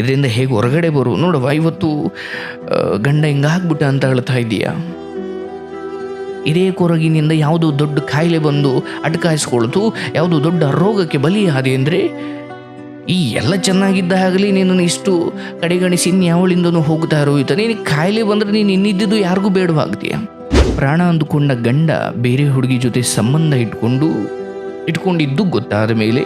ಇದರಿಂದ ಹೇಗೆ ಹೊರಗಡೆ ಬರು? ನೋಡುವ, ಇವತ್ತು ಗಂಡ ಹಿಂಗಾಗ್ಬಿಟ್ಟ ಅಂತ ಹೇಳ್ತಾ ಇದ್ದೀಯಾ? ಇದೇ ಕೊರಗಿನಿಂದ ಯಾವುದೋ ದೊಡ್ಡ ಕಾಯಿಲೆ ಬಂದು ಅಟಕಾಯಿಸ್ಕೊಳ್ತು, ಯಾವುದೋ ದೊಡ್ಡ ರೋಗಕ್ಕೆ ಬಲಿಯಾದೆ ಅಂದರೆ, ಈ ಎಲ್ಲ ಚೆನ್ನಾಗಿದ್ದ ಆಗಲಿ ನೀನು ಇಷ್ಟು ಕಡೆಗಣಿಸಿ ಇನ್ಯಾವಳಿಂದನೂ ಹೋಗ್ತಾ ಇರೋಯ್ತ. ನೀನು ಕಾಯಿಲೆ ಬಂದರೆ ನೀನು ಇನ್ನಿದ್ದುದು ಯಾರಿಗೂ ಬೇಡವಾಗ್ತೀಯ ಪ್ರಾಣ ಅಂದುಕೊಂಡ ಗಂಡ ಬೇರೆ ಹುಡುಗಿ ಜೊತೆ ಸಂಬಂಧ ಇಟ್ಕೊಂಡು, ಇಟ್ಕೊಂಡಿದ್ದು ಗೊತ್ತಾದ ಮೇಲೆ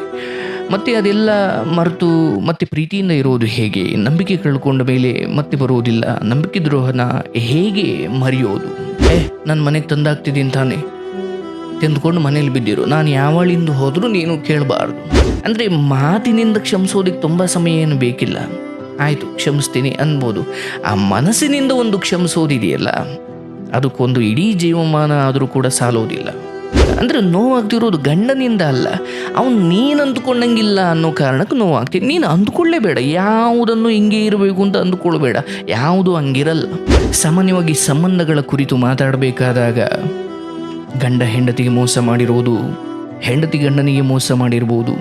ಮತ್ತೆ ಅದೆಲ್ಲ ಮರೆತು ಮತ್ತೆ ಪ್ರೀತಿಯಿಂದ ಇರೋದು ಹೇಗೆ? ನಂಬಿಕೆ ಕಳ್ಕೊಂಡ ಮೇಲೆ ಮತ್ತೆ ಬರುವುದಿಲ್ಲ. ನಂಬಿಕೆ ದ್ರೋಹನ ಹೇಗೆ ಮರೆಯೋದು? ಏ ನನ್ನ ಮನೆಗೆ ತಂದಾಗ್ತಿದ್ದೀನಿ ತಾನೆ. ತಿಂದ್ಕೊಂಡು ಮನೇಲಿ ಬಿದ್ದಿರು. ನಾನು ಯಾವಳಿಂದ ಹೋದರೂ ನೀನು ಕೇಳಬಾರ್ದು. ಅಂದರೆ ಮಾತಿನಿಂದ ಕ್ಷಮಿಸೋದಕ್ಕೆ ತುಂಬ ಸಮಯ ಏನು ಬೇಕಿಲ್ಲ. ಆಯಿತು, ಕ್ಷಮಿಸ್ತೀನಿ ಅನ್ಬೋದು. ಆ ಮನಸ್ಸಿನಿಂದ ಒಂದು ಕ್ಷಮಿಸೋದಿದೆಯಲ್ಲ? ಅದಕ್ಕೊಂದು ಇಡೀ ಜೀವಮಾನ ಆದರೂ ಕೂಡ ಸಾಲೋದಿಲ್ಲ. ಅಂದರೆ ನೋವಾಗ್ತಿರೋದು ಗಂಡನಿಂದ ಅಲ್ಲ. ಅವನು ನೀನು ಅಂದ್ಕೊಂಡಂಗಿಲ್ಲ ಅನ್ನೋ ಕಾರಣಕ್ಕೆ ನೋವಾಗ್ತೀನಿ ನೀನು ಅಂದ್ಕೊಳ್ಳೇಬೇಡ. ಯಾವುದನ್ನು ಹಿಂಗೆ ಇರಬೇಕು ಅಂತ ಅಂದ್ಕೊಳ್ಬೇಡ. ಯಾವುದು ಹಂಗಿರಲ್ಲ. ಸಾಮಾನ್ಯವಾಗಿ ಸಂಬಂಧಗಳ ಕುರಿತು ಮಾತಾಡಬೇಕಾದಾಗ ಗಂಡ ಹೆಂಡತಿಗೆ ಮೋಸ ಮಾಡಿರುವುದು ಹೆಂಡತಿ ಗಂಡನಿಗೆ ಮೋಸ ಮಾಡಿರ್ಬೋದು.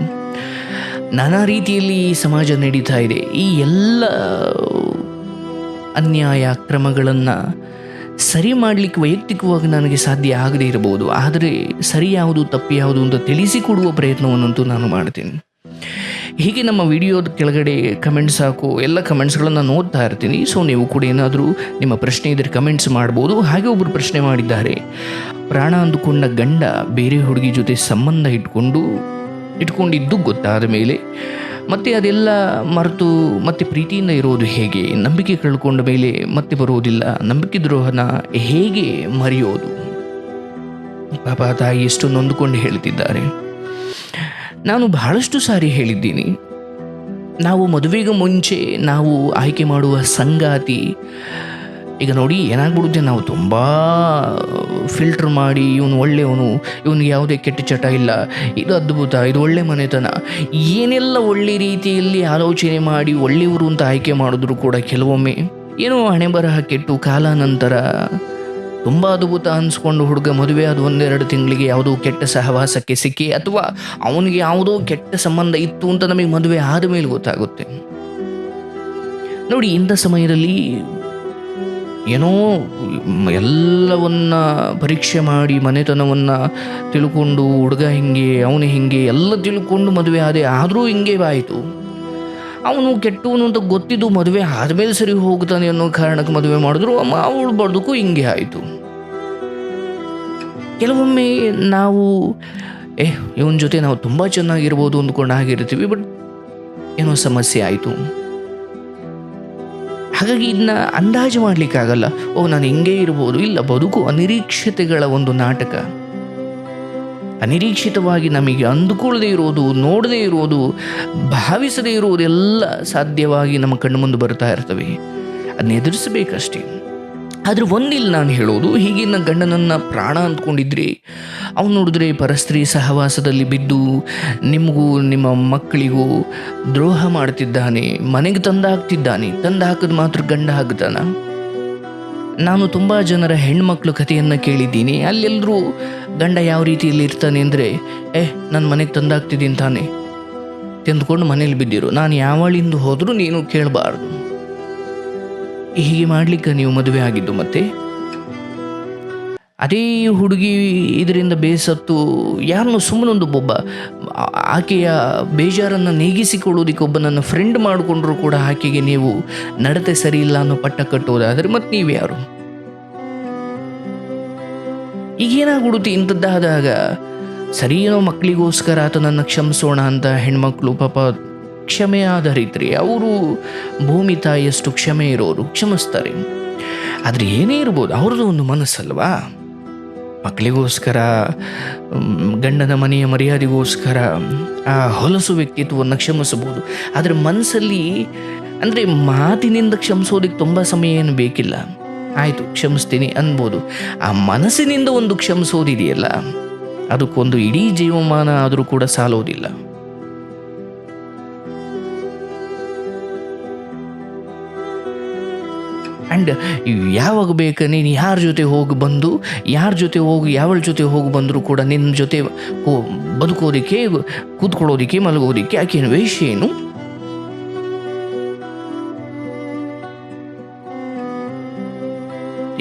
ನಾನಾ ರೀತಿಯಲ್ಲಿ ಸಮಾಜ ನಡೀತಾ ಇದೆ. ಈ ಎಲ್ಲ ಅನ್ಯಾಯ ಕ್ರಮಗಳನ್ನು ಸರಿ ಮಾಡಲಿಕ್ಕೆ ವೈಯಕ್ತಿಕವಾಗಿ ನನಗೆ ಸಾಧ್ಯ ಆಗದೇ ಇರಬಹುದು. ಆದರೆ ಸರಿ ಯಾವುದು, ತಪ್ಪು ಯಾವುದು ಅಂತ ತಿಳಿಸಿಕೊಡುವ ಪ್ರಯತ್ನವನ್ನಂತೂ ನಾನು ಮಾಡ್ತೀನಿ. ಹೀಗೆ ನಮ್ಮ ವಿಡಿಯೋದ ಕೆಳಗಡೆ ಕಮೆಂಟ್ಸ್ ಹಾಕು ಎಲ್ಲ ಕಮೆಂಟ್ಸ್ಗಳನ್ನು ನೋಡ್ತಾ ಇರ್ತೀನಿ. ಸೊ ನೀವು ಕೂಡ ಏನಾದರೂ ನಿಮ್ಮ ಪ್ರಶ್ನೆ ಇದ್ದರೆ ಕಮೆಂಟ್ಸ್ ಮಾಡ್ಬೋದು. ಹಾಗೆ ಒಬ್ಬರು ಪ್ರಶ್ನೆ ಮಾಡಿದ್ದಾರೆ. ಪ್ರಾಣ ಅಂದುಕೊಂಡ ಗಂಡ ಬೇರೆ ಹುಡುಗಿ ಜೊತೆ ಸಂಬಂಧ ಇಟ್ಕೊಂಡು, ಇಟ್ಕೊಂಡಿದ್ದು ಗೊತ್ತಾದ ಮೇಲೆ ಮತ್ತೆ ಅದೆಲ್ಲ ಮರೆತು ಮತ್ತೆ ಪ್ರೀತಿಯಿಂದ ಇರೋದು ಹೇಗೆ? ನಂಬಿಕೆ ಕಳ್ಕೊಂಡ ಮೇಲೆ ಮತ್ತೆ ಬರೋದಿಲ್ಲ ನಂಬಿಕೆ ದ್ರೋಹನ ಹೇಗೆ ಮರೆಯೋದು? ಪಾಪ ತಾಯಿ ಎಷ್ಟು ನೊಂದುಕೊಂಡು ಹೇಳ್ತಿದ್ದಾರೆ ನಾನು ಬಹಳಷ್ಟು ಸಾರಿ ಹೇಳಿದ್ದೀನಿ. ನಾವು ಮದುವೆಗೆ ಮುಂಚೆ ನಾವು ಆಯ್ಕೆ ಮಾಡುವ ಸಂಗಾತಿ ಈಗ ನೋಡಿ, ಏನಾಗ್ಬಿಡುತ್ತೆ ನಾವು ತುಂಬ ಫಿಲ್ಟರ್ ಮಾಡಿ, ಇವನು ಒಳ್ಳೆಯವನು, ಇವನಿಗೆ ಯಾವುದೇ ಕೆಟ್ಟ ಚಟ ಇಲ್ಲ, ಇದು ಅದ್ಭುತ, ಇದು ಒಳ್ಳೆ ಮನೆತನ. ಏನೆಲ್ಲ ಒಳ್ಳೆ ರೀತಿಯಲ್ಲಿ ಆಲೋಚನೆ ಮಾಡಿ ಒಳ್ಳೆಯವರು ಅಂತ ಆಯ್ಕೆ ಮಾಡಿದ್ರು ಕೂಡ ಕೆಲವೊಮ್ಮೆ. ಏನೋ ಹಣೆ ಬರಹ ಕೆಟ್ಟು ಕಾಲಾನಂತರ ತುಂಬ ಅದ್ಭುತ ಅನ್ಸ್ಕೊಂಡು ಹುಡುಗ ಮದುವೆ ಆದ ಒಂದೆರಡು ತಿಂಗಳಿಗೆ ಯಾವುದೋ ಕೆಟ್ಟ ಸಹವಾಸಕ್ಕೆ ಸಿಕ್ಕಿ, ಅಥವಾ ಅವನಿಗೆ ಯಾವುದೋ ಕೆಟ್ಟ ಸಂಬಂಧ ಇತ್ತು ಅಂತ ನಮಗೆ ಮದುವೆ ಆದ ಮೇಲೆ ಗೊತ್ತಾಗುತ್ತೆ. ನೋಡಿ, ಇಂಥ ಸಮಯದಲ್ಲಿ ಏನೋ ಎಲ್ಲವನ್ನ ಪರೀಕ್ಷೆ ಮಾಡಿ ಮನೆತನವನ್ನು ತಿಳ್ಕೊಂಡು ಹುಡುಗ ಹಿಂಗೆ, ಅವನು ಹಿಂಗೆ, ಎಲ್ಲ ತಿಳ್ಕೊಂಡು ಮದುವೆ ಆದೆ, ಆದರೂ ಹಿಂಗೆ ಆಯಿತು. ಅವನು ಕೆಟ್ಟವನು ಅಂತ ಗೊತ್ತಿದ್ದು ಮದುವೆ ಆದಮೇಲೆ ಸರಿ ಹೋಗ್ತಾನೆ ಅನ್ನೋ ಕಾರಣಕ್ಕೆ ಮದುವೆ ಮಾಡಿದ್ರು ಅವಳು ಬಡ್ದಕ್ಕೂ ಹಿಂಗೆ ಆಯಿತು. ಕೆಲವೊಮ್ಮೆ ನಾವು, ಏ, ಇವನ ಜೊತೆ ನಾವು ತುಂಬ ಚೆನ್ನಾಗಿರ್ಬೋದು ಅಂದ್ಕೊಂಡು ಆಗಿರ್ತೀವಿ ಬಟ್ ಏನೋ ಸಮಸ್ಯೆ ಆಯಿತು. ಹಾಗಾಗಿ ಇದನ್ನ ಅಂದಾಜು ಮಾಡಲಿಕ್ಕಾಗಲ್ಲ. ಓ, ನಾನು ಹಿಂಗೆ ಇರ್ಬೋದು, ಇಲ್ಲ ಬದುಕು ಅನಿರೀಕ್ಷತೆಗಳ ಒಂದು ನಾಟಕ. ಅನಿರೀಕ್ಷಿತವಾಗಿ ನಮಗೆ ಅಂದುಕೊಳ್ಳದೇ ಇರೋದು, ನೋಡದೇ ಇರೋದು, ಭಾವಿಸದೇ ಇರೋದೆಲ್ಲ ಸಾಧ್ಯವಾಗಿ ನಮ್ಮ ಕಣ್ಣು ಮುಂದೆ ಬರ್ತಾ ಇರ್ತವೆ. ಅದನ್ನ ಎದುರಿಸಬೇಕಷ್ಟೇ. ಆದರೆ ಒಂದಿಲ್ಲ ನಾನು ಹೇಳೋದು, ಹೀಗಿನ ಗಂಡನನ್ನು ಪ್ರಾಣ ಅಂದ್ಕೊಂಡಿದ್ರಿ, ಅವನು ನೋಡಿದ್ರೆ ಪರಸ್ತ್ರೀ ಸಹವಾಸದಲ್ಲಿ ಬಿದ್ದು, ನಿಮಗೂ ನಿಮ್ಮ ಮಕ್ಕಳಿಗೂ ದ್ರೋಹ ಮಾಡ್ತಿದ್ದಾನೆ, ಮನೆಗೆ ತಂದಾಕ್ತಿದ್ದಾನೆ ತಂದು ಹಾಕಿದ ಮಾತ್ರ ಗಂಡ ಹಾಕ್ತಾನ ನಾನು ತುಂಬ ಜನರ ಹೆಣ್ಮಕ್ಳು ಕಥೆಯನ್ನು ಕೇಳಿದ್ದೀನಿ ಅಲ್ಲೆಲ್ಲರೂ ಗಂಡ ಯಾವ ರೀತಿಯಲ್ಲಿ ಇರ್ತಾನೆ ಅಂದರೆ, ಏ ನನ್ನ ಮನೆಗೆ ತಂದಾಗ್ತಿದ್ದೀನಿ ತಾನೆ. ತಿಂದ್ಕೊಂಡು ಮನೇಲಿ ಬಿದ್ದಿರು. ನಾನು ಯಾವಳಿಂದ ಹೋದರೂ ನೀನು ಕೇಳಬಾರ್ದು. ಹೀಗೆ ಮಾಡ್ಲಿಕ್ಕೆ ನೀವು ಮದುವೆ ಆಗಿದ್ದು ಮತ್ತೆ? ಅದೇ ಹುಡುಗಿ ಇದರಿಂದ ಬೇಸತ್ತು, ಯಾರನ್ನೂ ಸುಮ್ಮನೊಂದು ಒಬ್ಬ ಆಕೆಯ ಬೇಜಾರನ್ನು ನೀಗಿಸಿಕೊಳ್ಳೋದಕ್ಕೆ ಒಬ್ಬ ನನ್ನ ಫ್ರೆಂಡ್ ಮಾಡಿಕೊಂಡ್ರು ಕೂಡ ಆಕೆಗೆ ನೀವು ನಡತೆ ಸರಿ ಇಲ್ಲ ಅನ್ನೋ ಪಟ್ಟ ಕಟ್ಟೋದಾದರೆ ಮತ್ತೆ ನೀವು ಯಾರು? ಈಗೇನಾಗ್ಬಿಡುತ್ತೆ ಇಂಥದ್ದಾದಾಗ, ಸರಿ ಏನೋ ಮಕ್ಕಳಿಗೋಸ್ಕರ ಆತನನ್ನು ಕ್ಷಮಿಸೋಣ ಅಂತ ಹೆಣ್ಮಕ್ಳು ಪಾಪ ಕ್ಷಮೆ ಆಧರಿತ್ರಿ ಅವರು ಭೂಮಿ ತಾಯಿಯಷ್ಟು ಕ್ಷಮೆ ಇರೋರು, ಕ್ಷಮಿಸ್ತಾರೆ. ಆದರೆ ಏನೇ ಇರ್ಬೋದು, ಅವ್ರದ್ದು ಒಂದು ಮನಸ್ಸಲ್ವಾ? ಮಕ್ಕಳಿಗೋಸ್ಕರ ಗಂಡನ ಮನೆಯ ಮರ್ಯಾದೆಗೋಸ್ಕರ, ಆ ಹೊಲಸು ವ್ಯಕ್ತಿತ್ವವನ್ನು ಕ್ಷಮಿಸಬಹುದು. ಆದರೆ ಮನಸ್ಸಲ್ಲಿ, ಅಂದರೆ ಮಾತಿನಿಂದ ಕ್ಷಮಿಸೋದಕ್ಕೆ ತುಂಬ ಸಮಯ ಏನು ಬೇಕಿಲ್ಲ. ಆಯಿತು, ಕ್ಷಮಿಸ್ತೀನಿ ಅನ್ಬೋದು. ಆ ಮನಸ್ಸಿನಿಂದ ಒಂದು ಕ್ಷಮಿಸೋದಿದೆಯಲ್ಲ, ಅದಕ್ಕೊಂದು ಇಡೀ ಜೀವಮಾನ ಆದರೂ ಕೂಡ ಸಾಲೋದಿಲ್ಲ. ಆ್ಯಂಡ್ ಯಾವಾಗ ಬೇಕು ನೀನು ಯಾರ ಜೊತೆ ಹೋಗಿ ಬಂದು, ಯಾರ ಜೊತೆ ಹೋಗಿ, ಯಾವಳ ಜೊತೆ ಹೋಗಿ ಬಂದರೂ ಕೂಡ ನಿನ್ನ ಜೊತೆ ಬದುಕೋದಕ್ಕೆ, ಕೂತ್ಕೊಳ್ಳೋದಕ್ಕೆ, ಮಲಗೋದಕ್ಕೆ ಆಕೆಯ ವೇಷ ಏನು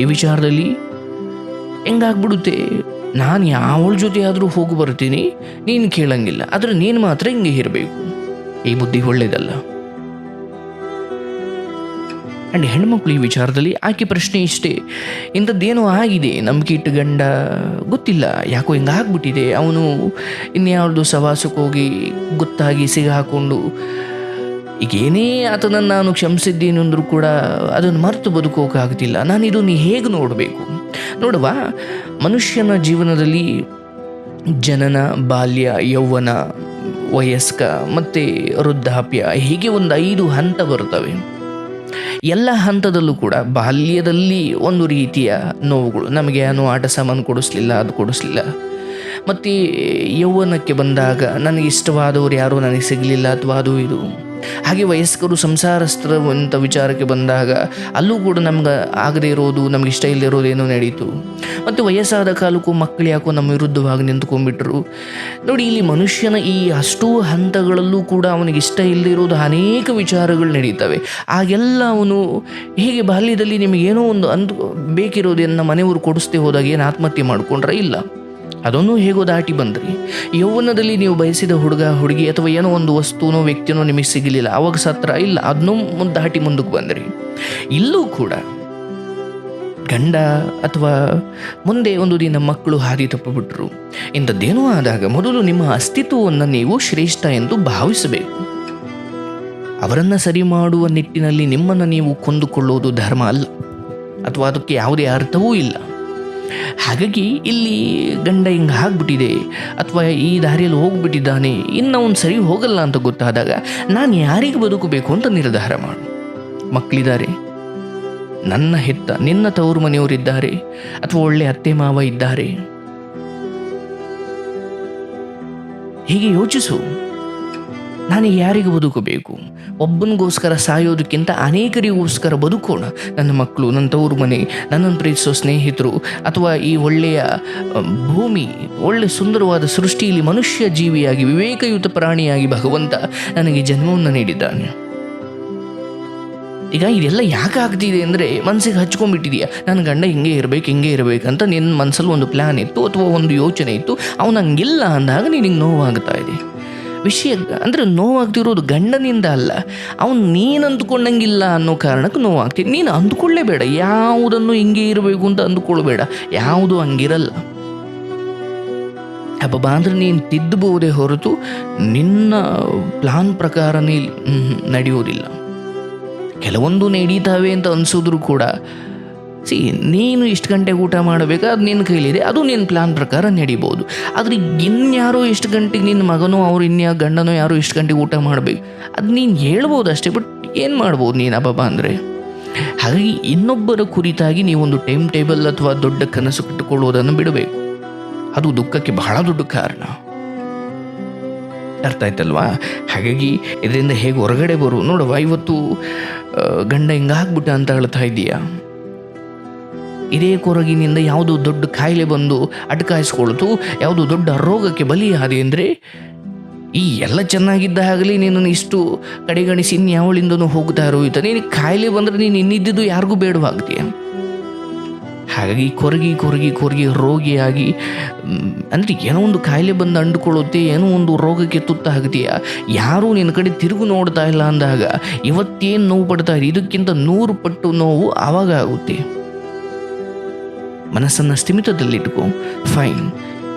ಈ ವಿಚಾರದಲ್ಲಿ ಹೆಂಗಾಗ್ಬಿಡುತ್ತೆ? ನಾನು ಯಾವಳ ಜೊತೆ ಆದರೂ ಹೋಗಿ ಬರ್ತೀನಿ, ನೀನು ಕೇಳಂಗಿಲ್ಲ, ಆದರೆ ನೀನು ಮಾತ್ರ ಹಿಂಗೆ ಇರಬೇಕು. ಈ ಬುದ್ಧಿ ಒಳ್ಳೇದಲ್ಲ. ಆ್ಯಂಡ್ ಹೆಣ್ಮಕ್ಳು ಈ ವಿಚಾರದಲ್ಲಿ ಆಕೆ ಪ್ರಶ್ನೆ ಇಷ್ಟೇ. ಇಂಥದ್ದೇನೋ ಆಗಿದೆ? ನಂಬಿಕೆ ಇಟ್ಟು ಗಂಡ, ಗೊತ್ತಿಲ್ಲ. ಯಾಕೋ ಹಿಂಗೆ ಆಗ್ಬಿಟ್ಟಿದೆ. ಅವನು ಇನ್ಯಾವ್ದು ಸವಾಸಕ್ಕೆ ಹೋಗಿ ಗೊತ್ತಾಗಿ ಸಿಗಾಕೊಂಡು ಈಗ ಏನೇ ಆತನನ್ನು ನಾನು ಕ್ಷಮಿಸಿದ್ದೀನಿ ಅಂದರೂ ಕೂಡ ಅದನ್ನು ಮರೆತು ಬದುಕೋಕ್ಕಾಗ್ತಿಲ್ಲ ನಾನು ಇದನ್ನು ಹೇಗೆ ನೋಡಬೇಕು? ನೋಡುವ. ಮನುಷ್ಯನ ಜೀವನದಲ್ಲಿ ಜನನ, ಬಾಲ್ಯ, ಯೌವನ, ವಯಸ್ಕ ಮತ್ತು ವೃದ್ಧಾಪ್ಯ ಹೀಗೆ ಒಂದು ಐದು ಹಂತ ಬರ್ತವೆ ಎಲ್ಲ ಹಂತದಲ್ಲೂ ಕೂಡ ಬಾಲ್ಯದಲ್ಲಿ ಒಂದು ರೀತಿಯ ನೋವುಗಳು. ನಮಗೆ ಏನು ಆಟ ಸಾಮಾನು ಕೊಡಿಸ್ಲಿಲ್ಲ, ಅದು ಕೊಡಿಸ್ಲಿಲ್ಲ. ಮತ್ತು ಯೌವನಕ್ಕೆ ಬಂದಾಗ ನನಗೆ ಇಷ್ಟವಾದವರು ಯಾರೂ ನನಗೆ ಸಿಗಲಿಲ್ಲ, ಅಥವಾ ಅದು ಇದು. ಹಾಗೆ ವಯಸ್ಕರು ಸಂಸಾರಸ್ಥರಂಥ ವಿಚಾರಕ್ಕೆ ಬಂದಾಗ ಅಲ್ಲೂ ಕೂಡ ನಮ್ಗೆ ಆಗದೇ ಇರೋದು, ನಮ್ಗೆ ಇಷ್ಟ ಇಲ್ಲದೆ ಏನೋ ನಡೀತು. ಮತ್ತು ವಯಸ್ಸಾದ ಕಾಲಕ್ಕೂ ಮಕ್ಕಳು ಯಾಕೋ ನಮ್ಮ ವಿರುದ್ಧವಾಗಿ ನಿಂತ್ಕೊಂಡ್ಬಿಟ್ರು. ನೋಡಿ, ಇಲ್ಲಿ ಮನುಷ್ಯನ ಈ ಅಷ್ಟೂ ಹಂತಗಳಲ್ಲೂ ಕೂಡ ಅವನಿಗೆ ಇಷ್ಟ ಇಲ್ಲದೆ ಇರೋದು ಅನೇಕ ವಿಚಾರಗಳು ನಡೀತವೆ. ಆಗೆಲ್ಲ ಅವನು ಹೇಗೆ ಬಾಲ್ಯದಲ್ಲಿ ನಿಮಗೇನೋ ಒಂದು ಅಂದು ಬೇಕಿರೋದನ್ನು ಮನೆಯವರು ಕೊಡಿಸ್ತೇ ಹೋದಾಗ ಏನು ಆತ್ಮಹತ್ಯೆ ಮಾಡಿಕೊಂಡ್ರೆ ಇಲ್ಲ. ಅದನ್ನು ಹೇಗೋ ದಾಟಿ ಬಂದ್ರಿ. ಯೌವನದಲ್ಲಿ ನೀವು ಬಯಸಿದ ಹುಡುಗ, ಹುಡುಗಿ ಅಥವಾ ಏನೋ ಒಂದು ವಸ್ತುನೋ ವ್ಯಕ್ತಿನೋ ನಿಮಗೆ ಸಿಗಲಿಲ್ಲ. ಅವಾಗ ಸತ್ರ ಇಲ್ಲ, ಅದನ್ನೂ ಮುಂದೆ ದಾಟಿ ಮುಂದಕ್ಕೆ ಬಂದ್ರಿ. ಇಲ್ಲೂ ಕೂಡ ಗಂಡ ಅಥವಾ ಮುಂದೆ ಒಂದು ದಿನ ಮಕ್ಕಳು ಹಾದಿ ತಪ್ಪಿಬಿಟ್ರು. ಇಂಥದ್ದೇನೋ ಆದಾಗ ಮೊದಲು ನಿಮ್ಮ ಅಸ್ತಿತ್ವವನ್ನು ನೀವು ಶ್ರೇಷ್ಠ ಎಂದು ಭಾವಿಸಬೇಕು. ಅವರನ್ನು ಸರಿ ಮಾಡುವ ನಿಟ್ಟಿನಲ್ಲಿ ನಿಮ್ಮನ್ನು ನೀವು ಕೊಂದುಕೊಳ್ಳುವುದು ಧರ್ಮ ಅಲ್ಲ. ಅಥವಾ ಅದಕ್ಕೆ ಯಾವುದೇ ಅರ್ಥವೂ ಇಲ್ಲ. ಹಾಗಾಗಿ ಇಲ್ಲಿ ಗಂಡ ಹಿಂಗೆ ಆಗ್ಬಿಟ್ಟಿದೆ ಅಥವಾ ಈ ದಾರಿಯಲ್ಲಿ ಹೋಗ್ಬಿಟ್ಟಿದ್ದಾನೆ ಇನ್ನು ಅವನು ಸರಿ ಹೋಗಲ್ಲ ಅಂತ ಗೊತ್ತಾದಾಗ ನಾನು ಯಾರಿಗೆ ಬದುಕಬೇಕು ಅಂತ ನಿರ್ಧಾರ ಮಾಡು. ಮಕ್ಕಳಿದ್ದಾರೆ, ನನ್ನ ಹೆತ್ತ, ನಿನ್ನ ತವರು ಮನೆಯವರಿದ್ದಾರೆ, ಅಥವಾ ಒಳ್ಳೆ ಅತ್ತೆ ಮಾವ ಇದ್ದಾರೆ. ಹೀಗೆ ಯೋಚಿಸು. ನಾನು ಯಾರಿಗೆ ಬದುಕಬೇಕು? ಒಬ್ಬನಿಗೋಸ್ಕರ ಸಾಯೋದಕ್ಕಿಂತ ಅನೇಕರಿಗೋಸ್ಕರ ಬದುಕೋಣ. ನನ್ನ ಮಕ್ಕಳು, ನನ್ನ ತವರು ಮನೆ, ನನ್ನನ್ನು ಪ್ರೀತಿಸೋ ಸ್ನೇಹಿತರು ಅಥವಾ ಈ ಒಳ್ಳೆಯ ಭೂಮಿ, ಒಳ್ಳೆ ಸುಂದರವಾದ ಸೃಷ್ಟಿಯಲ್ಲಿ ಮನುಷ್ಯ ಜೀವಿಯಾಗಿ, ವಿವೇಕಯುತ ಪ್ರಾಣಿಯಾಗಿ ಭಗವಂತ ನನಗೆ ಜನ್ಮವನ್ನು ನೀಡಿದ್ದಾನೆ. ಈಗ ಇದೆಲ್ಲ ಯಾಕೆ ಆಗ್ತಿದೆ ಅಂದರೆ ಮನಸ್ಸಿಗೆ ಹಚ್ಕೊಂಡ್ಬಿಟ್ಟಿದೆಯಾ. ನನ್ನ ಗಂಡ ಹಿಂಗೆ ಇರಬೇಕು, ಹಿಂಗೆ ಇರಬೇಕಂತ ನಿನ್ನ ಮನಸ್ಸಲ್ಲಿ ಒಂದು ಪ್ಲ್ಯಾನ್ ಇತ್ತು ಅಥವಾ ಒಂದು ಯೋಚನೆ ಇತ್ತು. ಅವನು ಹಂಗಿಲ್ಲ ಅಂದಾಗ ನಿನಗೆ ನೋವಾಗ್ತಾ ಇದೆ. ವಿಷಯ ಅಂದರೆ ನೋವಾಗ್ತಿರೋದು ಗಂಡನಿಂದ ಅಲ್ಲ. ಅವನು ನೀನು ಅಂದುಕೊಂಡಂಗಿಲ್ಲ ಅನ್ನೋ ಕಾರಣಕ್ಕೆ ನೋವಾಗ್ತಿದೆ ನೀನು ಅಂದ್ಕೊಳ್ಳೇಬೇಡ. ಯಾವುದನ್ನು ಹಿಂಗೆ ಇರಬೇಕು ಅಂತ ಅಂದ್ಕೊಳ್ಬೇಡ. ಯಾವುದು ಹಂಗಿರಲ್ಲ. ಹಬ್ಬ ಅಂದ್ರೆ ನೀನು ತಿದ್ದಬಹುದೇ ಹೊರತು ನಿನ್ನ ಪ್ಲಾನ್ ಪ್ರಕಾರನೇ ನಡೆಯೋದಿಲ್ಲ. ಕೆಲವೊಂದು ನಡೀತಾವೆ ಅಂತ ಅನಿಸಿದ್ರು ಕೂಡ ಸಿ, ನೀನು ಇಷ್ಟು ಗಂಟೆಗೆ ಊಟ ಮಾಡಬೇಕಾ, ಅದು ನಿನ್ನ ಕೈಲಿದೆ, ಅದು ನಿನ್ನ ಪ್ಲಾನ್ ಪ್ರಕಾರ ನಡಿಬೋದು. ಆದರೆ ಇನ್ಯಾರೋ ಇಷ್ಟು ಗಂಟೆಗೆ ನಿನ್ನ ಮಗನೋ, ಅವ್ರು ಇನ್ಯಾ ಗಂಡನೋ ಯಾರೋ ಇಷ್ಟು ಗಂಟೆಗೆ ಊಟ ಮಾಡಬೇಕು? ಅದು ನೀನು ಹೇಳ್ಬೋದು ಅಷ್ಟೇ ಬಟ್ ಏನು ಮಾಡ್ಬೋದು ನೀನು ಅಬ್ಬಬ್ಬ ಅಂದರೆ? ಹಾಗಾಗಿ ಇನ್ನೊಬ್ಬರ ಕುರಿತಾಗಿ ನೀವೊಂದು ಟೈಮ್ ಟೇಬಲ್ ಅಥವಾ ದೊಡ್ಡ ಕನಸು ಕಟ್ಟಿಕೊಳ್ಳುವುದನ್ನು ಬಿಡಬೇಕು. ಅದು ದುಃಖಕ್ಕೆ ಬಹಳ ದೊಡ್ಡ ಕಾರಣ. ಅರ್ಥ ಆಯ್ತಲ್ವಾ? ಹಾಗಾಗಿ ಇದರಿಂದ ಹೇಗೆ ಹೊರಗಡೆ ಬರು? ನೋಡುವ, ಇವತ್ತು ಗಂಡ ಹಿಂಗಾಗ್ಬಿಟ್ಟ ಅಂತ ಹೇಳ್ತಾ ಇದೀಯಾ? ಇದೇ ಕೊರಗಿನಿಂದ ಯಾವುದೋ ದೊಡ್ಡ ಕಾಯಿಲೆ ಬಂದು ಅಟಕಾಯಿಸ್ಕೊಳ್ತು ಯಾವುದೋ ದೊಡ್ಡ ರೋಗಕ್ಕೆ ಬಲಿಯಾದೆ ಅಂದರೆ, ಈ ಎಲ್ಲ ಚೆನ್ನಾಗಿದ್ದ ಆಗಲಿ ನೀನನ್ನು ಇಷ್ಟು ಕಡೆಗಣಿಸಿ ಇನ್ಯಾವಳಿಂದನೂ ಹೋಗ್ತಾ ಇರೋಯ್ತ. ನೀನು ಕಾಯಿಲೆ ಬಂದರೆ ನೀನು ಇನ್ನಿದ್ದಿದ್ದು ಯಾರಿಗೂ ಬೇಡವಾಗ್ತೀಯ ಹಾಗಾಗಿ ಕೊರಗಿ ಕೊರಗಿ ಕೊರಗಿ ರೋಗಿಯಾಗಿ ಅಂದರೆ ಏನೋ ಒಂದು ಕಾಯಿಲೆ ಬಂದು ಅಂಡುಕೊಳ್ಳುತ್ತೆ, ಏನೋ ಒಂದು ರೋಗಕ್ಕೆ ತುತ್ತಾಗ್ತೀಯ ಯಾರೂ ನಿನ್ನ ಕಡೆ ತಿರುಗು ನೋಡ್ತಾ ಇಲ್ಲ ಅಂದಾಗ ಇವತ್ತೇನು ನೋವು ಪಡ್ತಾ ಇದೆ ಇದಕ್ಕಿಂತ ನೂರು ಪಟ್ಟು ನೋವು ಆವಾಗ ಆಗುತ್ತೆ. ಮನಸ್ಸನ್ನು ಸ್ಥಿಮಿತದಲ್ಲಿಟ್ಕೊ. ಫೈನ್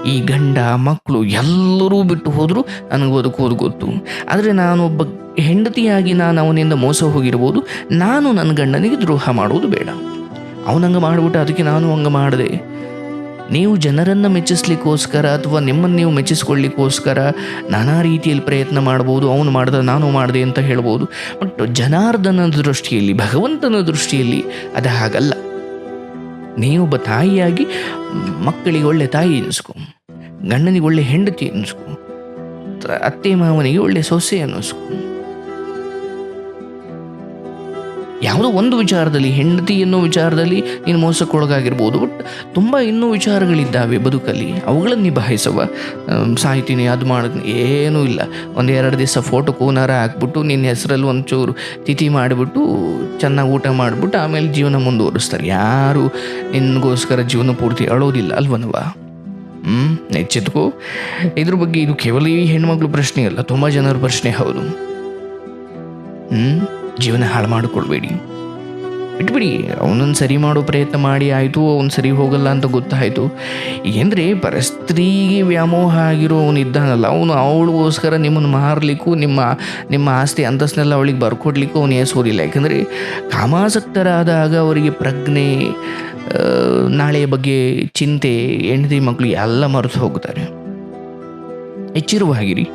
ಈ ಗಂಡ ಮಕ್ಕಳು ಎಲ್ಲರೂ ಬಿಟ್ಟು ಹೋದರೂ ನನಗೆ ಬದುಕೋದು ಗೊತ್ತು. ಆದರೆ ನಾನೊಬ್ಬ ಹೆಂಡತಿಯಾಗಿ ನಾನು ಅವನಿಂದ ಮೋಸ ಹೋಗಿರ್ಬೋದು. ನಾನು ನನ್ನ ಗಂಡನಿಗೆ ದ್ರೋಹ ಮಾಡುವುದು ಬೇಡ. ಅವನಂಗೆ ಮಾಡಿಬಿಟ್ಟು ಅದಕ್ಕೆ ನಾನು ಹಂಗೆ ಮಾಡಿದೆ. ನೀವು ಜನರನ್ನು ಮೆಚ್ಚಿಸ್ಲಿಕ್ಕೋಸ್ಕರ ಅಥವಾ ನಿಮ್ಮನ್ನು ನೀವು ಮೆಚ್ಚಿಸ್ಕೊಳ್ಳಿಕ್ಕೋಸ್ಕರ ನಾನಾ ರೀತಿಯಲ್ಲಿ ಪ್ರಯತ್ನ ಮಾಡ್ಬೋದು, ಅವನು ಮಾಡ್ದ ನಾನು ಮಾಡಿದೆ ಅಂತ ಹೇಳ್ಬೋದು. ಬಟ್ ಜನಾರ್ದನ ದೃಷ್ಟಿಯಲ್ಲಿ, ಭಗವಂತನ ದೃಷ್ಟಿಯಲ್ಲಿ ಅದು ಹಾಗಲ್ಲ. ನೀನೊಬ್ಬ ತಾಯಿಯಾಗಿ ಮಕ್ಕಳಿಗೆ ಒಳ್ಳೆ ತಾಯಿ ಎನಿಸ್ಕೊ ಗಂಡನಿಗೆ ಒಳ್ಳೆ ಹೆಂಡತಿ ಎನಿಸ್ಕೊ ಅತ್ತೆ ಮಾವನಿಗೆ ಒಳ್ಳೆ ಸೊಸೆ ಅನ್ನಿಸ್ಕೊ ಯಾವುದೋ ಒಂದು ವಿಚಾರದಲ್ಲಿ, ಹೆಂಡತಿ ಅನ್ನೋ ವಿಚಾರದಲ್ಲಿ ನೀನು ಮೋಸಕ್ಕೊಳಗಾಗಿರ್ಬೋದು ಬಟ್ ತುಂಬ ಇನ್ನೂ ವಿಚಾರಗಳಿದ್ದಾವೆ ಬದುಕಲ್ಲಿ. ಅವುಗಳನ್ನು ನಿಭಾಯಿಸವ ಸಾಹಿತಿನಿ, ಅದು ಮಾಡೋದು ಏನೂ ಇಲ್ಲ. ಒಂದು ಎರಡು ದಿವಸ ಫೋಟೋ ಕೂನಾರ ಹಾಕ್ಬಿಟ್ಟು, ನಿನ್ನ ಹೆಸರಲ್ಲಿ ಒಂಚೂರು ತಿಥಿ ಮಾಡಿಬಿಟ್ಟು, ಚೆನ್ನಾಗಿ ಊಟ ಮಾಡಿಬಿಟ್ಟು, ಆಮೇಲೆ ಜೀವನ ಮುಂದುವರಿಸ್ತಾರೆ. ಯಾರು ನಿನಗೋಸ್ಕರ ಜೀವನ ಪೂರ್ತಿ ಅಳೋದಿಲ್ಲ ಅಲ್ವನವ ಹ್ಞೂ ಎಚ್ಚೆತ್ಕೋ. ಇದ್ರ ಬಗ್ಗೆ ಇದು ಕೇವಲ ಈ ಹೆಣ್ಮಕ್ಳು ಪ್ರಶ್ನೆ ಅಲ್ಲ ತುಂಬ ಜನರ ಪ್ರಶ್ನೆ, ಹೌದು. ಹ್ಞೂ ಜೀವನ ಹಾಳು ಮಾಡಿಕೊಳ್ಬೇಡಿ ಬಿಟ್ಬಿಡಿ ಅವನನ್ನು ಸರಿ ಮಾಡೋ ಪ್ರಯತ್ನ ಮಾಡಿ, ಆಯಿತು, ಅವ್ನು ಸರಿ ಹೋಗಲ್ಲ ಅಂತ ಗೊತ್ತಾಯಿತು. ಏಕೆಂದರೆ ಪರಸ್ತ್ರೀಗೆ ವ್ಯಾಮೋಹ ಆಗಿರೋ ಅವನು ಇದ್ದಾನಲ್ಲ, ಅವನು ಅವಳಿಗೋಸ್ಕರ ನಿಮ್ಮನ್ನು ಮಾರಲಿಕ್ಕೂ, ನಿಮ್ಮ ನಿಮ್ಮ ಆಸ್ತಿ ಅಂತಸ್ನೆಲ್ಲ ಅವಳಿಗೆ ಬರ್ಕೊಡ್ಲಿಕ್ಕೂ ಅವನು ಏಸೋದಿಲ್ಲ ಯಾಕಂದರೆ, ಕಾಮಾಸಕ್ತರಾದಾಗ ಅವರಿಗೆ ಪ್ರಜ್ಞೆ ನಾಳೆಯ ಬಗ್ಗೆ ಚಿಂತೆ, ಹೆಂಡತಿ ಮಕ್ಕಳು ಎಲ್ಲ ಮರೆತು ಹೋಗ್ತಾರೆ. ಎಚ್ಚರವಾಗಿರಿ.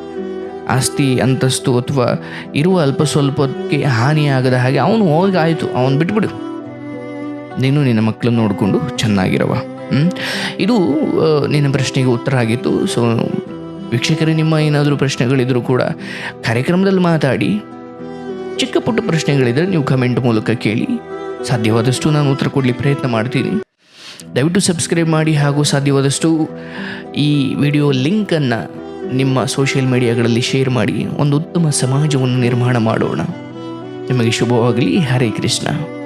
ಆಸ್ತಿ ಅಂತಸ್ತು ಅಥವಾ ಇರುವ ಅಲ್ಪ ಸ್ವಲ್ಪಕ್ಕೆ ಹಾನಿಯಾಗದ ಹಾಗೆ ಅವನು ಹೋಗಾಯಿತು ಅವನು ಬಿಟ್ಬಿಡು. ನೀನು ನಿನ್ನ ಮಕ್ಕಳನ್ನು ನೋಡಿಕೊಂಡು ಚೆನ್ನಾಗಿರವ? ಇದು ನಿನ್ನ ಪ್ರಶ್ನೆಗೆ ಉತ್ತರ ಆಗಿತ್ತು ಸೊ, ವೀಕ್ಷಕರೇ, ನಿಮ್ಮ ಏನಾದರೂ ಪ್ರಶ್ನೆಗಳಿದ್ದರೂ ಕೂಡ ಕಾರ್ಯಕ್ರಮದಲ್ಲಿ ಮಾತಾಡಿ. ಚಿಕ್ಕ ಪುಟ್ಟ ಪ್ರಶ್ನೆಗಳಿದ್ದರೆ ನೀವು ಕಮೆಂಟ್ ಮೂಲಕ ಕೇಳಿ. ಸಾಧ್ಯವಾದಷ್ಟು ನಾನು ಉತ್ತರ ಕೊಡಲಿಕ್ಕೆ ಪ್ರಯತ್ನ ಮಾಡ್ತೀನಿ. ದಯವಿಟ್ಟು ಸಬ್ಸ್ಕ್ರೈಬ್ ಮಾಡಿ ಹಾಗೂ ಸಾಧ್ಯವಾದಷ್ಟು ಈ ವಿಡಿಯೋ ಲಿಂಕನ್ನು ನಿಮ್ಮ ಸೋಷಿಯಲ್ ಮೀಡಿಯಾಗಳಲ್ಲಿ ಶೇರ್ ಮಾಡಿ ಒಂದು ಉತ್ತಮ ಸಮಾಜವನ್ನು ನಿರ್ಮಾಣ ಮಾಡೋಣ. ನಿಮಗೆ ಶುಭವಾಗಲಿ. ಹರೇ ಕೃಷ್ಣ.